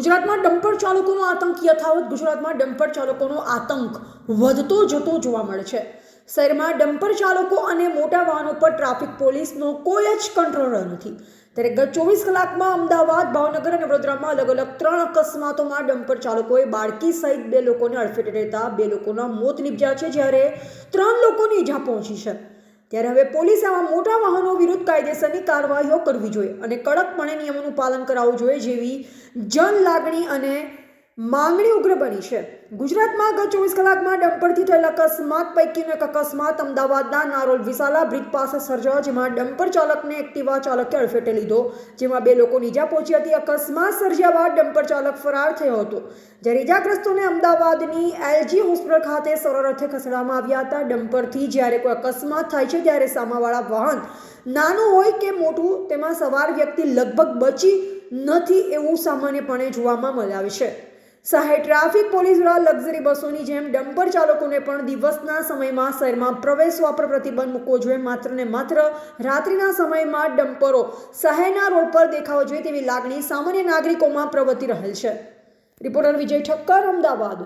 ગુજરાતમાં ડમ્પર ચાલકોનો આતંક યથાવત ગુજરાતમાં ડમ્પર ચાલકોનો આતંક વધતો જતો જોવા મળે છે. શહેરમાં ડમ્પર ચાલકો અને મોટા વાહનો પર ટ્રાફિક પોલીસનો કોઈ જ કંટ્રોલ નથી. ત્યારે ગત ચોવીસ કલાકમાં અમદાવાદ, ભાવનગર અને વડોદરામાં અલગ અલગ ત્રણ અકસ્માતોમાં ડમ્પર ચાલકોએ બાળકી સહિત બે લોકોને અડફેટે રહેતા બે લોકોના મોત નીપજ્યા છે, જ્યારે ત્રણ લોકોને ઈજા પહોંચી છે. ત્યારે હવે પોલીસે આવા મોટા વાહનો વિરુદ્ધ કાયદેસરની કાર્યવાહીઓ કરવી જોઈએ અને કડકપણે નિયમોનું પાલન કરાવવું જોઈએ જેવી જન લાગણી અને માંગણી ઉગ્ર બની છે. ગુજરાતમાં ગત ચોવીસ કલાકમાં ડમ્પરથી થયેલ અકસ્માત પૈકીનો એક અકસ્માત અમદાવાદના નારોલ વિશાલા બ્રિજ પાસે સર્જાયો, જેમાં ડમ્પર ચાલકને એક્ટિવા ચાલકે અડફેટે લીધો, જેમાં બે લોકો ઇજા પહોંચી હતી. અકસ્માત સર્જ્યા બાદ ડમ્પર ચાલક ફરાર થયો હતો. જ્યારે ઈજાગ્રસ્તોને અમદાવાદની એલજી હોસ્પિટલ ખાતે સરળ અર્થે ખસેડવામાં આવ્યા હતા. ડમ્પરથી જ્યારે કોઈ અકસ્માત થાય છે, ત્યારે સામાવાળા વાહન નાનું હોય કે મોટું, તેમાં સવાર વ્યક્તિ લગભગ બચી નથી એવું સામાન્યપણે જોવામાં મળે છે. સહાય ટ્રાફિક પોલીસ દ્વારા લક્ઝરી બસોની જેમ ડમ્પર ચાલકોને પણ દિવસના સમયમાં શહેરમાં પ્રવેશવા પર પ્રતિબંધ મૂકવો જોઈએ માત્ર ને માત્ર રાત્રિના સમયમાં ડમ્પરો શહેરના રોડ પર દેખાવો જોઈએ તેવી લાગણી સામાન્ય નાગરિકોમાં પ્રવર્તી રહેલ છે. રિપોર્ટર વિજય ઠક્કર, અમદાવાદ.